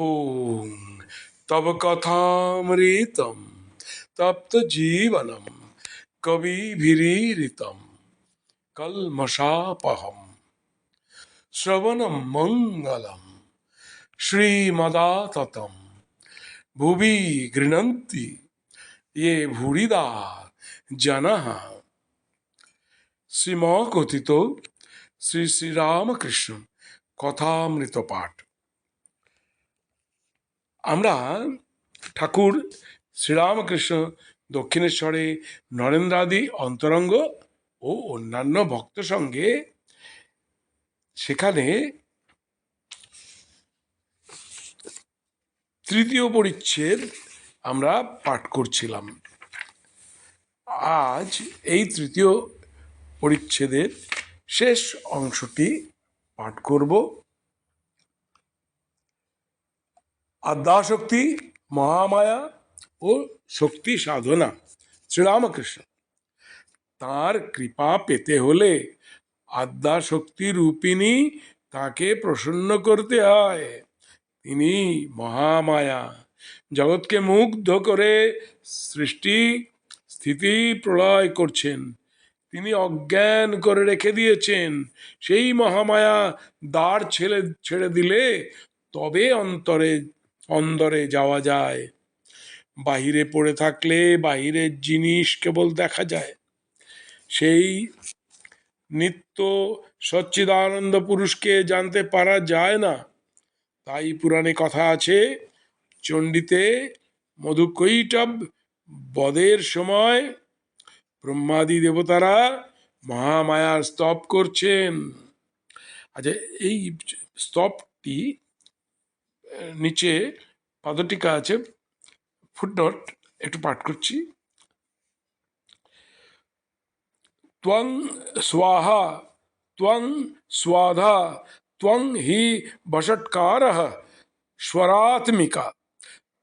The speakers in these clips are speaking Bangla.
ওং তব কথামৃতম তপ্ত জীবনম কবিভিরীরিতম কলমশাপহম শ্রবণম মঙ্গলম শ্রীমদাততম ভুবি গৃণন্তি ইয়ে ভূরিদা জনহ শ্রীমকথিত শ্রী শ্রীরামকৃষ্ণ কথামৃত পাঠ আমরা ঠাকুর শ্রীরামকৃষ্ণ দক্ষিণেশ্বরে নরেন্দ্রাদি অন্তরঙ্গ ও অন্যান্য ভক্ত সঙ্গে সেখানে তৃতীয় পরিচ্ছেদ আমরা পাঠ করছিলাম। আজ এই তৃতীয় পরিচ্ছেদের শেষ অংশটি পাঠ করব। আদ্যাশক্তি, মহামায়া ও শক্তি সাধনা। শ্রীরামকৃষ্ণ, তার কৃপা পেতে হলে আদ্যাশক্তি রূপিণী তাকে প্রসন্ন করতে হয়। তিনি মহামায়া, জগৎকে মুগ্ধ করে সৃষ্টি স্থিতি প্রলয় করছেন। তিনি অজ্ঞান করে রেখে দিয়েছেন। সেই মহামায়া দ্বার ছেড়ে ছেড়ে দিলে তবে অন্তরে অন্দরে যাওয়া যায়। বাহিরে পড়ে থাকলে বাহিরের জিনিস কেবল দেখা যায়। সেই নিত্য সচ্চিদানন্দ পুরুষকে জানতে পারা যায় না। তাই পুরাণে কথা আছে, চণ্ডীতে মধুকৈটব বদের সময় ব্রহ্মাদি দেবতারা মহামায়ার স্তব করছেন। আচ্ছা এই স্তবটি নিচে পদটিকা আছে ফুটনোট একটু পাঠ করছি ত্বং স্বাহা ত্বং স্বাধা ত্বং হি বষটকার স্বরাত্মিকা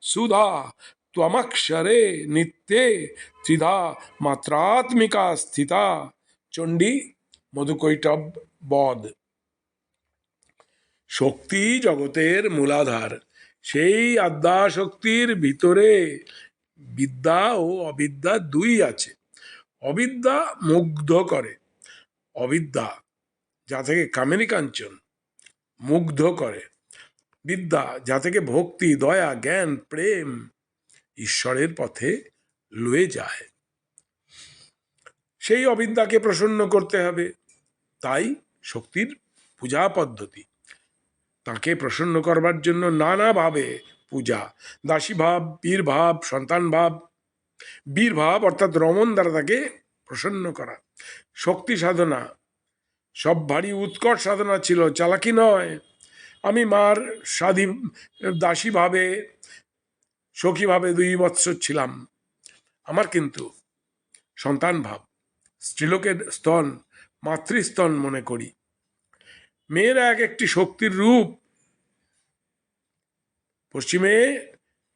সুধা ত্বমক্ষরে নিত্যে ত্রিধা মাত্রাত্মিকা স্থিতা চণ্ডী মধুকৈটব বধ শক্তি জগতের মূলাধার, সেই আদ্যা শক্তির ভিতরে বিদ্যা ও অবিদ্যা দুই আছে। অবিদ্যা মুগ্ধ করে, অবিদ্যা, যা থেকে কামেনী কাঞ্চন, মুগ্ধ করে। বিদ্যা, যা থেকে ভক্তি, দয়া, জ্ঞান, প্রেম ঈশ্বরের পথে লয়ে যায়। সেই অবিদ্যাকে প্রসন্ন করতে হবে। তাই শক্তির পূজা পদ্ধতি। তাকে প্রসন্ন করবার জন্য নানাভাবে পূজা দাসী ভাব বীর ভাব সন্তান ভাব বীর ভাব অর্থাৎ রমন দ্বারা তাকে প্রসন্ন করা। শক্তি সাধনা, সব ভারী উৎকট সাধনা ছিল, চালাকি নয়। আমি মার স্বাধী দাসীভাবে, সখীভাবে দুই বৎসর ছিলাম। আমার কিন্তু সন্তান ভাব স্ত্রীলোকের স্তন, মাতৃস্তন মনে করি। মেয়েরা এক একটি শক্তির রূপ। পশ্চিমে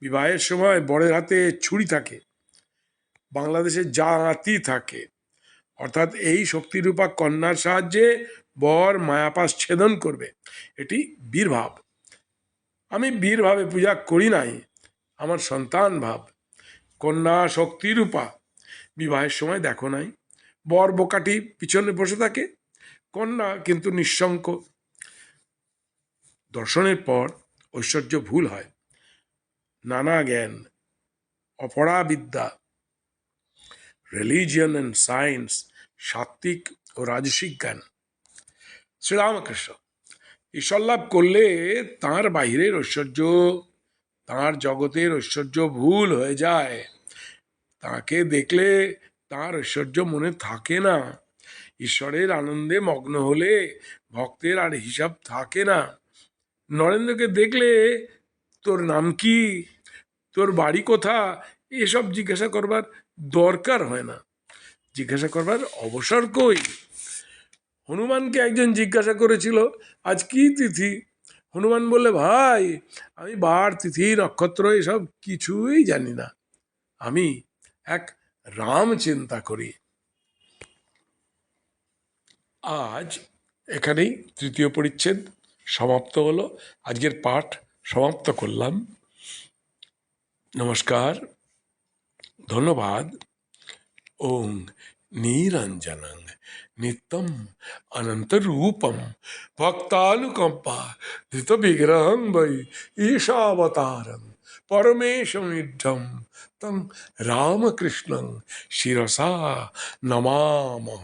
বিবাহের সময় বরের হাতে ছুরি থাকে, বাংলাদেশে জাতি থাকে। অর্থাৎ এই শক্তিরূপা কন্যার সাহায্যে বর মায়াপাশ ছেদন করবে। এটি বীরভাব আমি বীরভাবে পূজা করি নাই, আমার সন্তান ভাব। কন্যা শক্তিরূপা, বিবাহের সময় দেখো নাই। বর বোকাটি পিছনে বসে থাকে কন্যা কিন্তু নিঃশঙ্ক। দর্শনের পর ঐশ্বর্য ভুল হয়। নানা জ্ঞান অপরা বিদ্যা রিলিজিয়ন অ্যান্ড সায়েন্স সাত্ত্বিক ও রাজসিক জ্ঞান। শ্রীরামকৃষ্ণ, ঈশ্বর লাভ করলে তার বাহিরের ঐশ্বর্য, তার জগতের ঐশ্বর্য ভুল হয়ে যায়। তাকে দেখলে তার ঐশ্বর্য মনে থাকে না। ঈশ্বরের আনন্দে মগ্ন হলে ভক্তের আর হিসাব থাকে না। নরেন্দ্রকে দেখলে, তোর নাম কি? তোর বাড়ি কোথা এসব জিজ্ঞাসা করবার দরকার হয় না। জিজ্ঞাসা করবার অবসর কই? হনুমানকে একজন জিজ্ঞাসা করেছিল, আজ কি তিথি? হনুমান বললে, ভাই, আমি বার, তিথি, নক্ষত্র, এসব কিছুই জানি না। আমি এক রাম চিন্তা করি। আজ এখানেই তৃতীয় পরিচ্ছেদ সমাপ্ত হলো। আজকের পাঠ সমাপ্ত করলাম। নমস্কার, ধন্যবাদ। ওং নিরঞ্জনং নিত্যম অনন্তরূপম ভক্তানুকম্পা ধৃত বিগ্রহং বৈ ঈশাবতারং পরমেশমিঢ্যম তং রামকৃষ্ণং শিরসা নমামহ